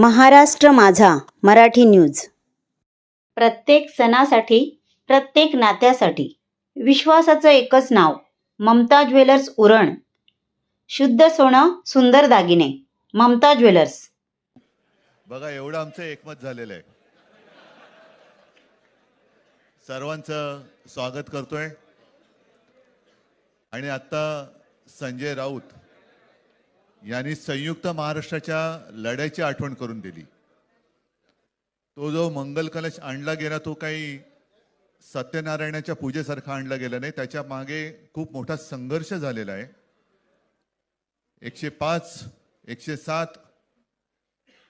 महाराष्ट्र माझा मराठी न्यूज. प्रत्येक सणासाठी प्रत्येक नात्यासाठी विश्वासाचं एकच नाव ममता ज्वेलर्स उरण. शुद्ध सोनं सुंदर दागिने ममता ज्वेलर्स. बघा एवढं आमचं एकमत झालेलं आहे. सर्वांचं स्वागत करतोय. आणि आता संजय राऊत यांनी संयुक्त महाराष्ट्राच्या लढ्याची आठवण करून दिली. तो जो मंगल कलश आणला गेला तो काही सत्यनारायणाच्या पूजेसारखा आणला गेला नाही. त्याच्यामागे खूप मोठा संघर्ष झालेला आहे. एकशे पाच एकशे सात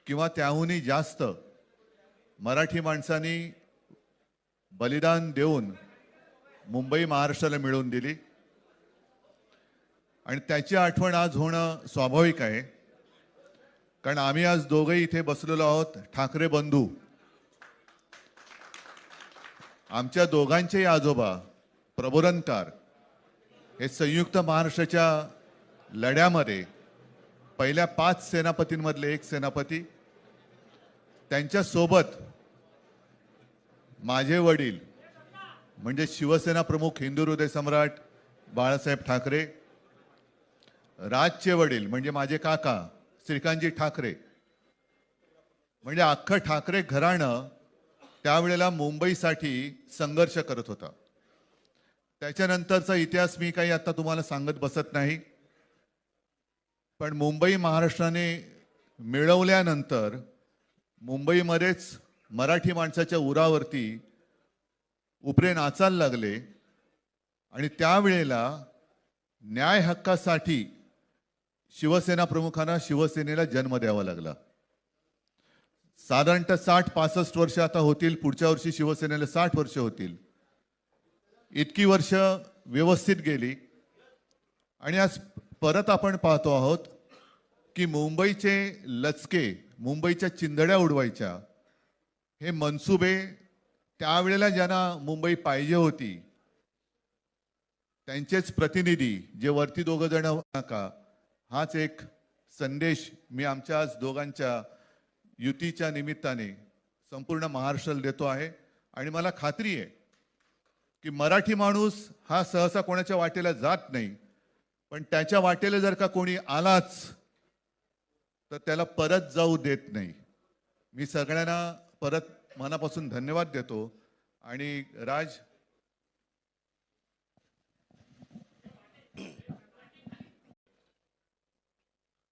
किंवा त्याहूनही जास्त मराठी माणसांनी बलिदान देऊन मुंबई महाराष्ट्राला मिळवून दिली. आणि त्याची आठवण आज होणं स्वाभाविक आहे. कारण आम्ही आज दोघंही इथे बसलेलो आहोत ठाकरे बंधू. आमच्या दोघांचेही आजोबा प्रबोधनकार हे संयुक्त महाराष्ट्राच्या लढ्यामध्ये पहिल्या पाच सेनापतींमधले एक सेनापती त्यांच्यासोबत माझे वडील म्हणजे शिवसेना प्रमुख हिंदू हृदय सम्राट बाळासाहेब ठाकरे राजचे वडील म्हणजे माझे काका श्रीकांतजी ठाकरे. म्हणजे अख्खं ठाकरे घराणं त्यावेळेला मुंबईसाठी संघर्ष करत होता. त्याच्यानंतरचा इतिहास मी काही आता तुम्हाला सांगत बसत नाही. पण मुंबई महाराष्ट्राने मिळवल्यानंतर मुंबईमध्येच मराठी माणसाच्या उरावरती उपरे नाचायला लागले. आणि त्यावेळेला न्याय हक्कासाठी शिवसेना प्रमुखांना शिवसेनेला जन्म द्यावा लागला. साधारणतः साठ पासष्ट वर्ष आता होतील पुढच्या वर्षी शिवसेनेला साठ वर्ष होतील. इतकी वर्ष व्यवस्थित गेली. आणि आज परत आपण पाहतो आहोत की मुंबईचे लचके मुंबईच्या चिंधड्या उडवायच्या हे मनसुबे त्यावेळेला ज्यांना मुंबई पाहिजे होती त्यांचेच प्रतिनिधी जे वरती दोघं जण नका हाच एक संदेश मी आमच्या आज दोघांच्या युतीच्या निमित्ताने संपूर्ण महाराष्ट्राला देतो आहे. आणि मला खात्री आहे की मराठी माणूस हा सहसा कोणाच्या वाटेला जात नाही. पण त्याच्या वाटेला जर का कोणी आलाच तर त्याला परत जाऊ देत नाही. मी सगळ्यांना परत मनापासून धन्यवाद देतो. आणि राज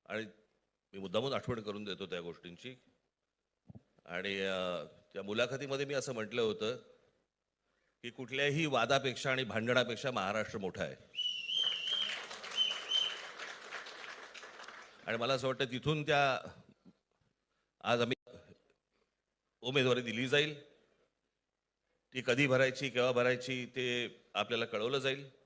आणि मी मुद्दामून आठवण करून देतो त्या गोष्टींची. आणि त्या मुलाखतीमध्ये मी असं म्हटलं होतं की कुठल्याही वादापेक्षा आणि भांडणापेक्षा महाराष्ट्र मोठा आहे. आणि मला असं वाटतं तिथून त्या आज आम्ही उमेदवारी दिली जाईल. ती कधी भरायची केव्हा भरायची ते आपल्याला कळवलं जाईल.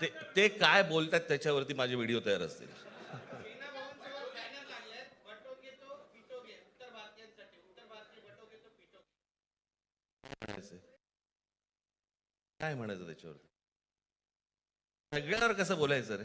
ते ते काय बोलतात त्याच्यावरती माझे व्हिडिओ तयार असतील. काय म्हणायचं त्याच्यावर सगळ्यावर कसं बोलायचं रे?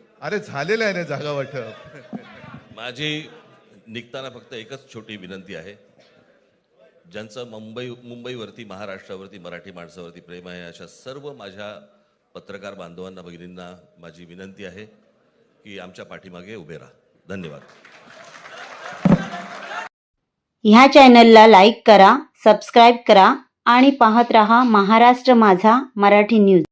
अरे झालेलं आहे ना जागा वाटप. माझी निघताना फक्त एकच छोटी विनंती आहे. ज्यांचं मुंबई मुंबईवरती महाराष्ट्रावरती मराठी माणसावरती प्रेम आहे अशा सर्व माझ्या पत्रकार बांधवांना भगिनींना माझी विनंती आहे की आमच्या पाठीमागे उभे राहा. धन्यवाद. ह्या चॅनलला लाईक करा सबस्क्राईब करा आणि पाहत रहा महाराष्ट्र माझा मराठी न्यूज.